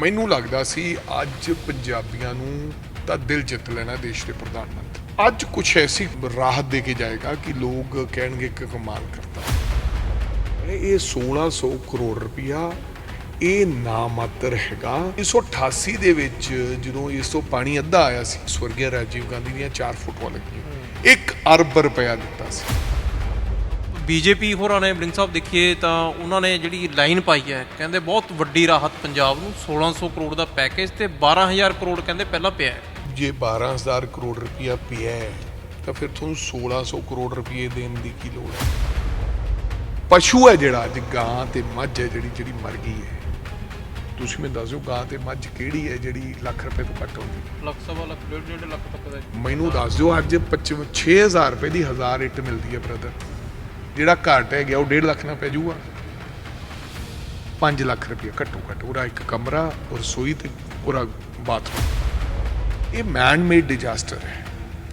ਮੈਨੂੰ ਲੱਗਦਾ ਸੀ ਅੱਜ ਪੰਜਾਬੀਆਂ ਨੂੰ ਤਾਂ ਦਿਲ ਜਿੱਤ ਲੈਣਾ ਦੇਸ਼ ਦੇ ਪ੍ਰਧਾਨ ਮੰਤਰੀ। ਅੱਜ ਕੁਝ ਐਸੀ ਰਾਹਤ ਦੇ ਕੇ ਜਾਏਗਾ ਕਿ ਲੋਕ ਕਹਿਣਗੇ ਕਿ ਕਮਾਲ ਕਰਤਾ। ਇਹ 1600 ਕਰੋੜ ਰੁਪਇਆ ਇਹ ਨਾ ਮਾਤਰ ਹੈਗਾ 1988 ਦੇ ਵਿੱਚ ਜਦੋਂ ਇਸ ਤੋਂ ਪਾਣੀ ਅੱਧਾ ਆਇਆ ਸੀ ਸਵਰਗੀ ਰਾਜੀਵ ਗਾਂਧੀ ਦੀਆਂ 4 ਫੁੱਟਾਂ ਲੱਗੀਆਂ। 1 ਅਰਬ ਰੁਪਇਆ ਦਿੱਤਾ ਸੀ। ਬੀਜੇਪੀ ਹੋਰਾਂ ਨੇ ਬ੍ਰਿੰਗ ਸਾਹਿਬ ਦੇਖੀਏ ਤਾਂ ਉਹਨਾਂ ਨੇ ਜਿਹੜੀ ਲਾਈਨ ਪਾਈ ਹੈ ਕਹਿੰਦੇ ਬਹੁਤ ਵੱਡੀ ਰਾਹਤ ਪੰਜਾਬ ਨੂੰ 1600 ਕਰੋੜ ਦਾ ਪੈਕੇਜ ਤੇ 12000 ਕਰੋੜ ਕਹਿੰਦੇ ਪਹਿਲਾਂ ਪਿਆ ਹੈ। ਜੇ 12000 ਕਰੋੜ ਰੁਪਇਆ ਪਿਆ ਹੈ ਤਾਂ ਫਿਰ ਤੁਹਾਨੂੰ 1600 ਕਰੋੜ ਰੁਪਏ ਦੇਣ ਦੀ ਕੀ ਲੋੜ ਹੈ? ਪਸ਼ੂ ਹੈ ਜਿਹੜਾ ਅੱਜ ਗਾਂ ਤੇ ਮੱਝ ਹੈ ਜਿਹੜੀ ਜਿਹੜੀ ਮਰ ਗਈ ਹੈ। ਤੁਸੀਂ ਮੈਨੂੰ ਦੱਸੋ ਗਾਂ ਤੇ ਮੱਝ ਕਿਹੜੀ ਹੈ ਜਿਹੜੀ ਲੱਖ ਰੁਪਏ ਤੋਂ ਘੱਟ ਹੁੰਦੀ ਲੱਖ ਸਵਾ ਲੱਖ ਡੇਢ ਡੇਢ ਲੱਖ ਤੱਕ ਦਾ ਮੈਨੂੰ ਦੱਸ ਦਿਓ ਅੱਜ 25 6000 ਰੁਪਏ ਦੀ 1000 ਇੱਟ ਮਿਲਦੀ ਹੈ ਬ੍ਰਦਰ ਜਿਹੜਾ ਘੱਟ ਹੈ ਗਿਆ ਉਹ 1.5 ਲੱਖ ਨਾਲ ਪੈ ਜਾਊਗਾ। 5 ਲੱਖ ਰੁਪਏ ਘੱਟੋ ਘੱਟ ਉਹਦਾ ਇੱਕ ਕਮਰਾ ਔਰ ਰਸੋਈ ਤੇ ਪੂਰਾ ਬਾਥਰੂਮ। ਇਹ ਮੈਨ ਮੇਡ ਡਿਜ਼ਾਸਟਰ ਹੈ।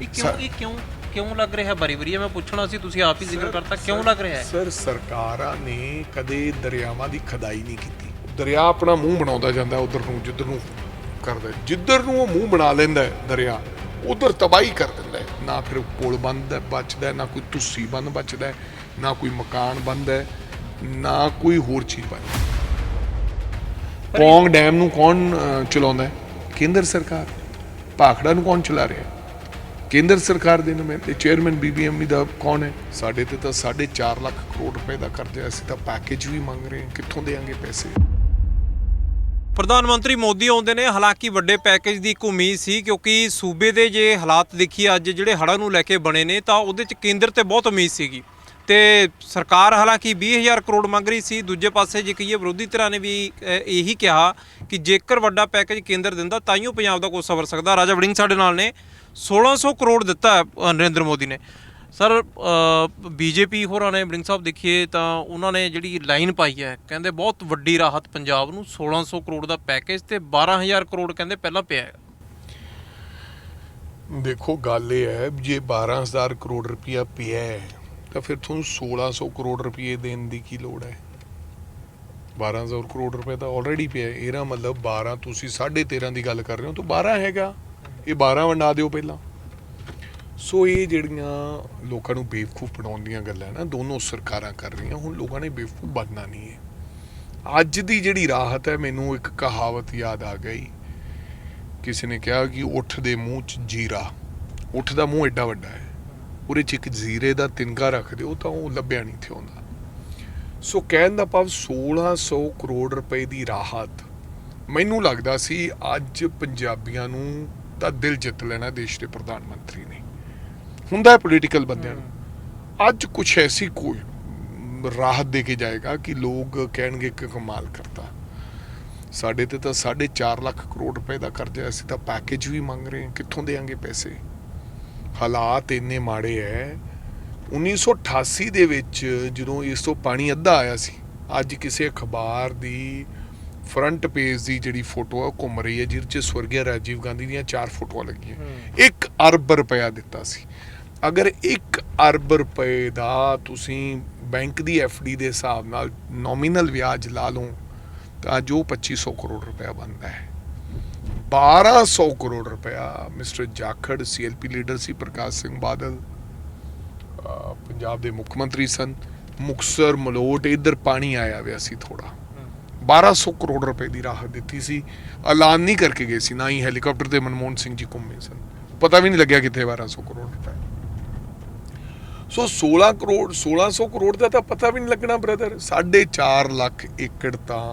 ਇਹ ਕਿਉਂ ਇਹ ਕਿਉਂ ਕਿਉਂ ਲੱਗ ਰਿਹਾ? ਬਰੀ ਬਰੀ ਮੈਂ ਪੁੱਛਣਾ ਸੀ ਤੁਸੀਂ ਆਪ ਹੀ ਜ਼ਿਕਰ ਕਰਤਾ ਕਿਉਂ ਲੱਗ ਰਿਹਾ ਹੈ? ਸਰ ਸਰਕਾਰਾਂ ਨੇ ਕਦੇ ਦਰਿਆਵਾਂ ਦੀ ਖਦਾਈ ਨਹੀਂ ਕੀਤੀ। ਦਰਿਆ ਆਪਣਾ ਮੂੰਹ ਬਣਾਉਂਦਾ ਜਾਂਦਾ ਉਧਰ ਨੂੰ ਜਿੱਧਰ ਨੂੰ ਕਰਦਾ। ਜਿੱਧਰ ਨੂੰ ਉਹ ਮੂੰਹ ਬਣਾ ਲੈਂਦਾ ਦਰਿਆ ਉਧਰ ਤਬਾਹੀ ਕਰ ਦਿੰਦਾ ਨਾ ਫਿਰ ਪੁਲ ਬੰਦ ਬਚਦਾ ਨਾ ਕੋਈ ਤੁਸੀ ਬੰਦ ਬਚਦਾ ਹੈ, ਨਾ ਕੋਈ ਮਕਾਨ ਬੰਦ ਹੈ ਨਾ ਕੋਈ ਹੋਰ ਚੀਜ਼ ਬਣਦੀ ਪੌਂਗ ਡੈਮ ਨੂੰ ਕੌਣ ਚਲਾਉਂਦਾ ਹੈ? ਕੇਂਦਰ ਸਰਕਾਰ। ਭਾਖੜਾ ਨੂੰ ਕੌਣ ਚਲਾ ਰਿਹਾ ਹੈ? ਕੇਂਦਰ ਸਰਕਾਰ ਦੇ ਨੁਮਾਇੰਦੇ ਚੇਅਰਮੈਨ ਬੀਬੀਐਮਈ ਦਾ ਕੌਣ ਹੈ? ਸਾਡੇ ਤੇ ਤਾਂ 4.5 ਲੱਖ ਕਰੋੜ ਰੁਪਏ ਦਾ ਕਰਜ਼ਾ ਹੈ। ਅਸੀਂ ਤਾਂ ਪੈਕੇਜ ਵੀ ਮੰਗ ਰਹੇ ਹਾਂ। ਕਿੱਥੋਂ ਦੇਾਂਗੇ ਪੈਸੇ? ਪ੍ਰਧਾਨ ਮੰਤਰੀ ਮੋਦੀ ਆਉਂਦੇ ਨੇ। ਹਾਲਾਂਕਿ ਵੱਡੇ ਪੈਕੇਜ ਦੀ ਇੱਕ ਉਮੀਦ ਸੀ ਕਿਉਂਕਿ ਸੂਬੇ ਦੇ ਜੇ ਹਾਲਾਤ ਦੇਖੀਏ ਅੱਜ ਜਿਹੜੇ ਹੜ੍ਹਾਂ ਨੂੰ ਲੈ ਕੇ ਬਣੇ ਨੇ ਤਾਂ ਉਹਦੇ ਚ ਕੇਂਦਰ ਤੇ ਬਹੁਤ ਉਮੀਦ ਸੀਗੀ। ਤੇ ਸਰਕਾਰ ਹਾਲਾਂਕਿ 20000 ਕਰੋੜ ਮੰਗ ਰਹੀ ਸੀ, ਦੂਜੇ ਪਾਸੇ ਜੇ ਕਹੀਏ ਵਿਰੋਧੀ ਧਿਰਾਂ ਨੇ ਵੀ ਇਹੀ ਕਿਹਾ ਕਿ ਜੇਕਰ ਵੱਡਾ ਪੈਕੇਜ ਕੇਂਦਰ ਦਿੰਦਾ ਤਾਂ ਹੀ ਪੰਜਾਬ ਦਾ ਕੋਈ ਸਵਰ ਸਕਦਾ। ਰਾਜਾ ਵੜਿੰਗ ਸਾਡੇ ਨਾਲ ਨੇ 1600 ਕਰੋੜ ਦਿੱਤਾ ਨਰਿੰਦਰ ਮੋਦੀ ਨੇ। ਸਰ ਬੀਜੇਪੀ ਹੋਰਾਂ ਨੇ ਬ੍ਰਿੰਗ ਸਾਹਿਬ ਦੇਖੀਏ ਤਾਂ ਉਹਨਾਂ ਨੇ ਜਿਹੜੀ ਲਾਈਨ ਪਾਈ ਹੈ, ਕਹਿੰਦੇ ਬਹੁਤ ਵੱਡੀ ਰਾਹਤ ਪੰਜਾਬ ਨੂੰ 1600 ਕਰੋੜ ਦਾ ਪੈਕੇਜ ਤੇ 12000 ਕਰੋੜ ਕਹਿੰਦੇ ਪਹਿਲਾਂ ਪਿਆ ਹੈ। ਦੇਖੋ, ਗੱਲ ਇਹ ਹੈ ਵੀ ਜੇ 12000 ਕਰੋੜ ਰੁਪਇਆ ਪਿਆ ਹੈ ਤਾਂ ਫਿਰ ਤੁਹਾਨੂੰ 1600 ਕਰੋੜ ਰੁਪਏ ਦੇਣ ਦੀ ਕੀ ਲੋੜ ਹੈ? 12000 ਕਰੋੜ ਰੁਪਏ ਤਾਂ ਆਲਰੇਡੀ ਪਿਆ ਇਹਦਾ ਮਤਲਬ 12 ਤੁਸੀਂ 13.5 ਦੀ ਗੱਲ ਕਰ ਰਹੇ ਹੋ ਤਾਂ 12 ਹੈਗਾ। ਇਹ 12 ਵੰਡਾ ਦਿਓ ਪਹਿਲਾਂ। ਸੋ ਇਹ ਜਿਹੜੀਆਂ ਲੋਕਾਂ ਨੂੰ ਬੇਵਕੂਫ ਬਣਾਉਣ ਦੀਆਂ ਗੱਲਾਂ ਨਾ, ਦੋਨੋਂ ਸਰਕਾਰਾਂ ਕਰ ਰਹੀਆਂ। ਹੁਣ ਲੋਕਾਂ ਨੇ ਬੇਵਕੂਫ ਬਣਨਾ ਨਹੀਂ ਹੈ। ਅੱਜ ਦੀ ਜਿਹੜੀ ਰਾਹਤ ਹੈ, ਮੈਨੂੰ ਇੱਕ ਕਹਾਵਤ ਯਾਦ ਆ ਗਈ। ਕਿਸੇ ਨੇ ਕਿਹਾ ਕਿ ਉੱਠ ਦੇ ਮੂੰਹ 'ਚ ਜੀਰਾ। ਉੱਠ ਦਾ ਮੂੰਹ ਐਡਾ ਵੱਡਾ ਹੈ। ਉਹਦੇ 'ਚ ਇੱਕ ਜ਼ੀਰੇ ਦਾ ਤਿਨਕਾ ਰੱਖ ਦਿਓ ਤਾਂ ਉਹ ਲੱਭਿਆ ਨਹੀਂ ਥਿ ਹੁੰਦਾ ਸੋ ਕਹਿਣ ਦਾ ਭਾਵ 1600 ਕਰੋੜ ਰੁਪਏ ਦੀ ਰਾਹਤ। ਮੈਨੂੰ ਲੱਗਦਾ ਸੀ ਅੱਜ ਪੰਜਾਬੀਆਂ ਨੂੰ ਤਾਂ ਦਿਲ ਜਿੱਤ ਲੈਣਾ ਦੇਸ਼ ਦੇ ਪ੍ਰਧਾਨ ਮੰਤਰੀ ਨੇ। ਹੁੰਦਾ ਹੈ ਪੋਲੀਟੀਕਲ ਬੰਦਿਆਂ ਨੂੰ। ਅੱਜ ਕੁਝ ਐਸੀ ਕੋਈ ਰਾਹਤ ਦੇ ਕੇ ਜਾਏਗਾ ਕਿ ਲੋਕ ਕਹਿਣਗੇ ਕਿ ਕਮਾਲ ਕਰਤਾ। ਸਾਡੇ ਤੇ ਤਾਂ 4.5 ਲੱਖ ਕਰੋੜ ਰੁਪਏ ਦਾ ਕਰਜ਼ਾ ਅਸੀਂ ਤਾਂ ਪੈਕੇਜ ਵੀ ਮੰਗ ਰਹੇ ਹਾਂ, ਕਿੱਥੋਂ ਦੇਾਂਗੇ ਪੈਸੇ? ਹਾਲਾਤ ਇੰਨੇ ਮਾੜੇ ਐ। 1988 ਦੇ ਵਿੱਚ ਜਦੋਂ ਇਸ ਤੋਂ ਪਾਣੀ ਅੱਧਾ ਆਇਆ ਸੀ ਅੱਜ ਕਿਸੇ ਅਖਬਾਰ ਦੀ ਫਰੰਟ ਪੇਜ ਦੀ ਜਿਹੜੀ ਫੋਟੋ ਆ ਘੁੰਮ ਰਹੀ ਹੈ ਜਿਹਦੇ 'ਚ ਸਵਰਗੀ ਰਾਜੀਵ ਗਾਂਧੀ ਦੀਆਂ 4 ਫੋਟੋਆਂ ਲੱਗੀਆਂ। 1 ਅਰਬ ਰੁਪਇਆ ਦਿੱਤਾ ਸੀ। ਅਗਰ 1 ਅਰਬ ਰੁਪਏ ਦਾ ਤੁਸੀਂ ਬੈਂਕ ਦੀ ਡੀ ਦੇ ਹਿਸਾਬ ਨਾਲ ਨੋਮੀਨਲ ਵਿਆਜ ਲਾ ਲਓ ਤਾਂ ਜੋ 2500 ਕਰੋੜ ਰੁਪਇਆ ਬਣਦਾ ਹੈ। 1200 ਕਰੋੜ ਰੁਪਇਆ ਮਿਸਟਰ ਜਾਖੜ ਸੀਐਲਪੀ ਲੀਡਰ ਸੀ ਪ੍ਰਕਾਸ਼ ਸਿੰਘ ਬਾਦਲ ਪੰਜਾਬ ਦੇ ਮੁੱਖ ਮੰਤਰੀ ਸਨ ਮੁਕਸਰ ਮਲੋਟ ਇਧਰ ਪਾਣੀ ਆਇਆ ਹੋਇਆ ਸੀ ਥੋੜਾ 1200 ਕਰੋੜ ਰੁਪਏ ਦੀ ਰਾਹਤ ਦਿੱਤੀ ਸੀ ਐਲਾਨ ਨਹੀਂ ਕਰਕੇ ਗਏ ਸੀ ਨਾ ਹੀ ਹੈਲੀਕਾਪਟਰ ਤੇ ਮਨਮੋਹਨ ਸਿੰਘ ਜੀ ਘੁੰਮੇ ਸਨ ਪਤਾ ਵੀ ਨਹੀਂ ਲੱਗਿਆ ਕਿੱਥੇ 1200 ਕਰੋੜ ਰੁਪਏ ਸੋ 16 ਕਰੋੜ 1600 ਕਰੋੜ ਦਾ ਤਾਂ ਪਤਾ ਵੀ ਨਹੀਂ ਲੱਗਣਾ ਬ੍ਰਦਰ 4.5 ਲੱਖ ਏਕੜ ਤਾਂ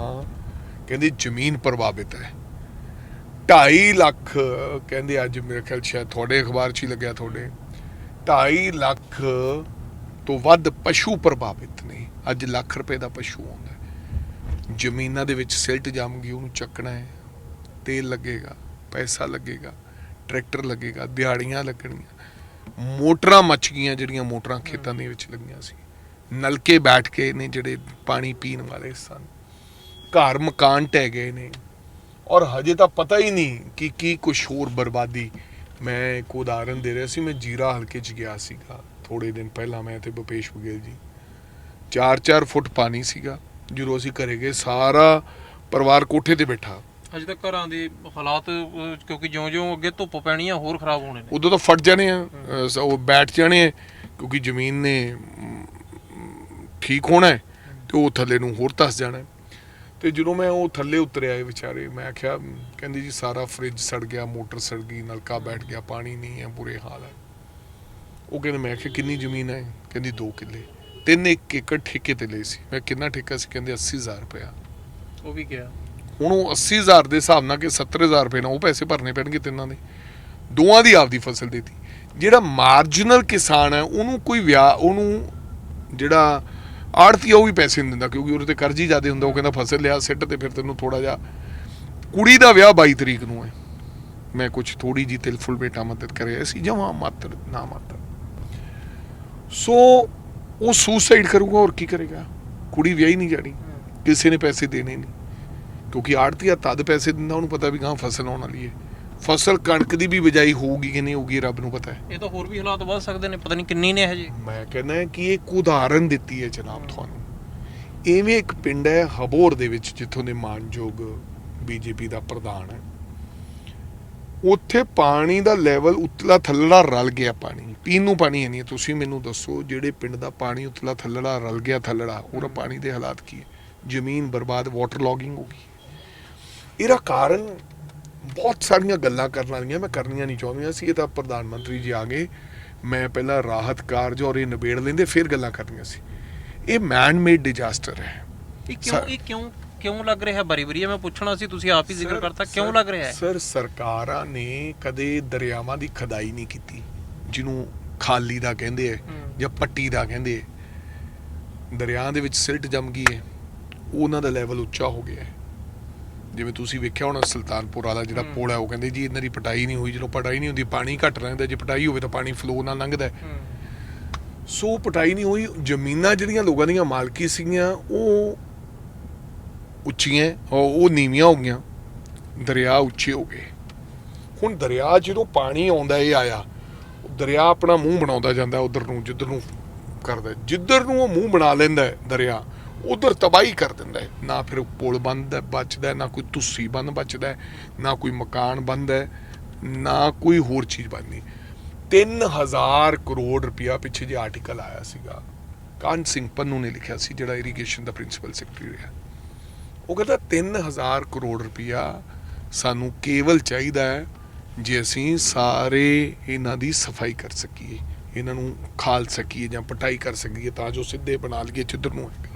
ਕਹਿੰਦੇ ਜ਼ਮੀਨ ਪ੍ਰਭਾਵਿਤ ਹੈ 2.5 ਲੱਖ ਕਹਿੰਦੇ ਅੱਜ ਮੇਰੇ ਖਿਆਲ ਸ਼ਾਇਦ ਤੁਹਾਡੇ ਅਖਬਾਰ 'ਚ ਹੀ ਲੱਗਿਆ ਤੁਹਾਡੇ 2.5 ਲੱਖ ਤੋਂ ਵੱਧ ਪਸ਼ੂ ਪ੍ਰਭਾਵਿਤ ਨੇ। ਅੱਜ ਲੱਖ ਰੁਪਏ ਦਾ ਪਸ਼ੂ ਆਉਂਦਾ। ਜ਼ਮੀਨਾਂ ਦੇ ਵਿੱਚ ਸਿਲਟ ਜੰਮ ਗਈ ਉਹਨੂੰ ਚੱਕਣਾ ਹੈ। ਤੇਲ ਲੱਗੇਗਾ ਪੈਸਾ ਲੱਗੇਗਾ ਟਰੈਕਟਰ ਲੱਗੇਗਾ ਦਿਹਾੜੀਆਂ ਲੱਗਣਗੀਆਂ ਮੋਟਰਾਂ ਮੱਚ ਗਈਆਂ ਜਿਹੜੀਆਂ ਮੋਟਰਾਂ ਖੇਤਾਂ ਦੇ ਵਿੱਚ ਲੱਗੀਆਂ ਸੀ। ਨਲਕੇ ਬੈਠ ਕੇ ਨੇ ਜਿਹੜੇ ਪਾਣੀ ਪੀਣ ਵਾਲੇ ਸਨ। ਘਰ ਮਕਾਨ ਢਹਿ ਗਏ ਨੇ। ਔਰ ਹਜੇ ਤਾਂ ਪਤਾ ਹੀ ਨਹੀਂ ਕਿ ਕੀ ਕੁਛ ਹੋਰ ਬਰਬਾਦੀ ਮੈਂ ਇੱਕ ਉਦਾਹਰਨ ਦੇ ਰਿਹਾ ਸੀ ਮੈਂ ਜੀਰਾ ਹਲਕੇ 'ਚ ਗਿਆ ਸੀਗਾ ਥੋੜੇ ਦਿਨ ਪਹਿਲਾਂ ਮੈਂ ਤੇ ਭੁਪੇਸ਼ ਬਗੇਲ ਜੀ। 4-4 ਫੁੱਟ ਪਾਣੀ ਸੀਗਾ ਜਦੋਂ ਅਸੀਂ ਘਰੇ ਗਏ ਸਾਰਾ ਪਰਿਵਾਰ ਕੋਠੇ ਤੇ ਬੈਠਾ। ਅਜੇ ਤੱਕ ਘਰਾਂ ਦੇ ਹਾਲਾਤ ਕਿਉਂਕਿ ਜਿਉਂ-ਜਿਉਂ ਅੱਗੇ ਧੁੱਪ ਪੈਣੀ ਆ ਹੋਰ ਖਰਾਬ ਹੋਣੇ ਨੇ। ਉਦੋਂ ਤਾਂ ਫਟ ਜਾਣੇ ਆ ਉਹ ਬੈਠ ਜਾਣੇ ਆ ਕਿਉਂਕਿ ਜ਼ਮੀਨ ਨੇ ਠੀਕ ਹੋਣਾ ਤੇ ਉਹ ਥੱਲੇ ਨੂੰ ਹੋਰ ਧਸ ਜਾਣਾ। ਤੇ ਜਦੋਂ ਮੈਂ ਉਹ ਥੱਲੇ ਉਤਰਿਆ ਇਹ ਵਿਚਾਰੇ ਮੈਂ ਆਖਿਆ ਕਹਿੰਦੀ ਜੀ ਸਾਰਾ ਫ੍ਰਿਜ ਸੜ ਗਿਆ ਮੋਟਰ ਸੜ ਗਈ ਨਲਕਾ ਬੈਠ ਗਿਆ ਪਾਣੀ ਨਹੀਂ ਹੈ ਬੁਰੇ ਹਾਲ ਹੈ। ਉਹ ਕਹਿੰਦੇ ਮੈਂ ਆਖਿਆ ਕਿੰਨੀ ਜ਼ਮੀਨ ਹੈ? ਕਹਿੰਦੀ 2 ਕਿੱਲੇ। ਤਿੰਨ ਇੱਕ ਏਕੜ ਠੇਕੇ ਤੇ ਲਈ ਸੀ। ਮੈਂ ਕਿੰਨਾ ਠੇਕਾ ਸੀ? ਕਹਿੰਦੇ 80000 ਰੁਪਇਆ। ਉਹ ਵੀ ਗਿਆ। ਹੁਣ ਉਹ 80000 ਦੇ ਹਿਸਾਬ ਨਾਲ ਕਿ 70000 ਰੁਪਏ ਨਾਲ ਉਹ ਪੈਸੇ ਭਰਨੇ ਪੈਣਗੇ ਤਿੰਨਾਂ ਦੇ। ਦੋਵਾਂ ਦੀ ਆਪਦੀ ਫਸਲ ਦੇਤੀ। ਜਿਹੜਾ ਮਾਰਜਨਲ ਕਿਸਾਨ ਹੈ ਉਹਨੂੰ ਕੋਈ ਵਿਆਹ ਉਹਨੂੰ ਜਿਹੜਾ ਆੜਤੀ ਉਹ ਵੀ ਪੈਸੇ ਨਹੀਂ ਦਿੰਦਾ ਕਿਉਂਕਿ ਉਹਦੇ ਤੇ ਕਰਜ਼ ਹੀ ਜ਼ਿਆਦਾ ਹੁੰਦਾ ਉਹ ਕਹਿੰਦਾ ਫਸਲ ਲਿਆ ਸਿੱਟ ਤੇ ਫਿਰ ਤੈਨੂੰ ਥੋੜਾ ਜਿਹਾ। ਕੁੜੀ ਦਾ ਵਿਆਹ 22 ਤਰੀਕ ਨੂੰ ਹੈ। ਮੈਂ ਕੁਝ ਥੋੜੀ ਜੀ ਤਿਲਫੁਲ ਬੇਟਾ ਮਦਦ ਕਰਿਆ ਸੀ ਜਮਾ ਮਾਤਰ ਨਾ ਮਾਤਰ। ਸੋ ਉਹ ਸੁਸਾਈਡ ਕਰੂਗਾ ਹੋਰ ਕੀ ਕਰੇਗਾ? ਕੁੜੀ ਵਿਆਹੀ ਨਹੀਂ ਜਾਣੀ ਕਿਸੇ ਨੇ ਪੈਸੇ ਦੇਣੇ ਨਹੀਂ। ਕਿਉਂਕਿ ਆੜਤੀਆ ਤਦ ਪੈਸੇ ਦਿੰਦਾ ਉਹਨੂੰ ਪਤਾ ਵੀ ਗਾਂ ਫਸਲ ਆਉਣ ਵਾਲੀ ਹੈ। ਫਸਲ ਕਣਕ ਦੀ ਵੀ ਬਿਜਾਈ ਹੋਊਗੀ ਕਿ ਨਹੀਂ ਹੋਊਗੀ ਰੱਬ ਨੂੰ ਪਤਾ ਹੈ। ਇਹ ਤਾਂ ਹੋਰ ਵੀ ਹਾਲਾਤ ਵੱਧ ਸਕਦੇ ਨੇ ਪਤਾ ਨਹੀਂ ਕਿੰਨੀ ਨੇ ਹਜੇ ਮੈਂ ਕਹਿੰਦਾ ਕਿ ਇੱਕ ਉਦਾਹਰਨ ਦਿੱਤੀ ਹੈ ਜਨਾਬ ਤੁਹਾਨੂੰ। ਐਵੇਂ ਇੱਕ ਪਿੰਡ ਹੈ ਹਬੋਰ ਦੇ ਵਿੱਚ ਜਿੱਥੋਂ ਦੇ ਮਾਨਯੋਗ ਬੀਜੇਪੀ ਦਾ ਪ੍ਰਧਾਨ ਹੈ। ਉੱਥੇ ਪਾਣੀ ਦਾ ਲੈਵਲ ਉਤਲਾ ਥੱਲੜਾ ਰਲ ਗਿਆ ਪਾਣੀ। ਪੀਣ ਨੂੰ ਪਾਣੀ ਹੈ ਨਹੀਂ। ਤੁਸੀਂ ਮੈਨੂੰ ਦੱਸੋ ਜਿਹੜੇ ਪਿੰਡ ਦਾ ਪਾਣੀ ਉਤਲਾ ਥੱਲੜਾ ਰਲ ਗਿਆ ਥੱਲੜਾ ਉਹਦਾ ਪਾਣੀ ਦੇ ਹਾਲਾਤ ਕੀ ਹੈ? ਜ਼ਮੀਨ ਬਰਬਾਦ ਵਾਟਰ ਲੌਗਿੰਗ ਹੋ ਗਈ। ਇਹਦਾ ਕਾਰਨ ਬਹੁਤ ਸਾਰੀਆਂ ਗੱਲਾਂ ਕਰਨ ਵਾਲੀਆਂ ਮੈਂ ਕਰਨੀਆਂ ਨਹੀਂ ਚਾਹੁੰਦੀਆਂ ਸੀ ਇਹ ਤਾਂ ਪ੍ਰਧਾਨ ਮੰਤਰੀ ਜੀ ਆ ਗਏ। ਮੈਂ ਪਹਿਲਾਂ ਰਾਹਤ ਕਾਰਜ ਔਰ ਇਹ ਨਿਬੇੜ ਲੈਂਦੇ ਫਿਰ ਗੱਲਾਂ ਕਰਨੀਆਂ ਸੀ। ਇਹ ਮੈਨ ਮੇਡ ਡਿਜ਼ਾਸਟਰ ਹੈ। ਇਹ ਕਿਉਂ ਇਹ ਕਿਉਂ ਕਿਉਂ ਲੱਗ ਰਿਹਾ? ਬਰੀ ਬਰੀ ਮੈਂ ਪੁੱਛਣਾ ਸੀ ਤੁਸੀਂ ਆਪ ਹੀ ਜ਼ਿਕਰ ਕਰਤਾ ਕਿਉਂ ਲੱਗ ਰਿਹਾ ਹੈ? ਸਰ ਸਰਕਾਰਾਂ ਨੇ ਕਦੇ ਦਰਿਆਵਾਂ ਦੀ ਖਦਾਈ ਨਹੀਂ ਕੀਤੀ ਜਿਹਨੂੰ ਖਾਲੀ ਦਾ ਕਹਿੰਦੇ ਹੂੰ। ਜਾਂ ਪੱਟੀ ਦਾ ਕਹਿੰਦੇ ਆ। ਦਰਿਆ ਦੇ ਵਿੱਚ ਸਿਲਟ ਜੰਮ ਗਈ ਹੈ ਉਹਨਾਂ ਦਾ ਲੈਵਲ ਉੱਚਾ ਹੋ ਗਿਆ ਹੈ। ਜਿਵੇਂ ਤੁਸੀਂ ਵੇਖਿਆ ਹੋਣਾ ਸੁਲਤਾਨਪੁਰ ਵਾਲਾ ਜਿਹੜਾ। ਪੁਲ ਹੈ ਉਹ ਕਹਿੰਦੇ ਜੀ ਇਹਨਾਂ ਦੀ ਪਟਾਈ ਨਹੀਂ ਹੋਈ ਜਦੋਂ ਪਟਾਈ ਨਹੀਂ ਹੁੰਦੀ ਪਾਣੀ ਘਟ ਰਹਿੰਦਾ ਜੇ ਪਟਾਈ ਹੋਵੇ ਤਾਂ ਪਾਣੀ ਫਲੋ ਨਾਲ ਲੰਘਦਾ। ਸੋ ਪਟਾਈ ਨਹੀਂ ਹੋਈ ਜ਼ਮੀਨਾਂ ਜਿਹੜੀਆਂ ਲੋਕਾਂ ਦੀਆਂ ਮਾਲਕੀ ਸੀਗੀਆਂ ਉਹ ਉੱਚੀਆਂ ਉਹ ਉਹ ਨੀਵੀਆਂ ਹੋ ਗਈਆਂ ਦਰਿਆ ਉੱਚੇ ਹੋ ਗਏ ਹੁਣ ਦਰਿਆ ਜਦੋਂ ਪਾਣੀ ਆਉਂਦਾ ਇਹ ਆਇਆ ਦਰਿਆ ਆਪਣਾ ਮੂੰਹ ਬਣਾਉਂਦਾ ਜਾਂਦਾ ਉਧਰ ਨੂੰ ਜਿੱਧਰ ਨੂੰ ਕਰਦਾ। ਜਿੱਧਰ ਨੂੰ ਉਹ ਮੂੰਹ ਬਣਾ ਲੈਂਦਾ ਦਰਿਆ ਉਧਰ ਤਬਾਹੀ ਕਰ ਦਿੰਦਾ ਹੈ। ਨਾ ਫਿਰ ਪੁਲ ਬੰਦ ਬਚਦਾ ਨਾ ਕੋਈ ਤੁਸੀਂ ਬੰਦ ਬਚਦਾ ਨਾ ਕੋਈ ਮਕਾਨ ਬੰਦ ਹੈ, ਨਾ ਕੋਈ ਹੋਰ ਚੀਜ਼ ਬਣਦੀ 3000 ਕਰੋੜ ਰੁਪਇਆ ਪਿੱਛੇ ਜੇ ਆਰਟੀਕਲ ਆਇਆ ਸੀਗਾ ਕਾਨ ਸਿੰਘ ਪੰਨੂ ਨੇ ਲਿਖਿਆ ਸੀ, ਜਿਹੜਾ ਇਰੀਗੇਸ਼ਨ ਦਾ ਪ੍ਰਿੰਸੀਪਲ ਸੈਕਟਰੀ ਰਿਹਾ। ਉਹ ਕਹਿੰਦਾ 3000 ਕਰੋੜ ਰੁਪਇਆ ਸਾਨੂੰ ਕੇਵਲ ਚਾਹੀਦਾ ਹੈ, ਜੇ ਅਸੀਂ ਸਾਰੇ ਇਹਨਾਂ ਦੀ ਸਫ਼ਾਈ ਕਰ ਸਕੀਏ, ਇਹਨਾਂ ਨੂੰ ਖਾਲ ਸਕੀਏ ਜਾਂ ਪਟਾਈ ਕਰ ਸਕੀਏ, ਤਾਂ ਜੋ ਸਿੱਧੇ ਬਣਾ ਲਈਏ, ਜਿੱਧਰ ਨੂੰ ਹੈਗਾ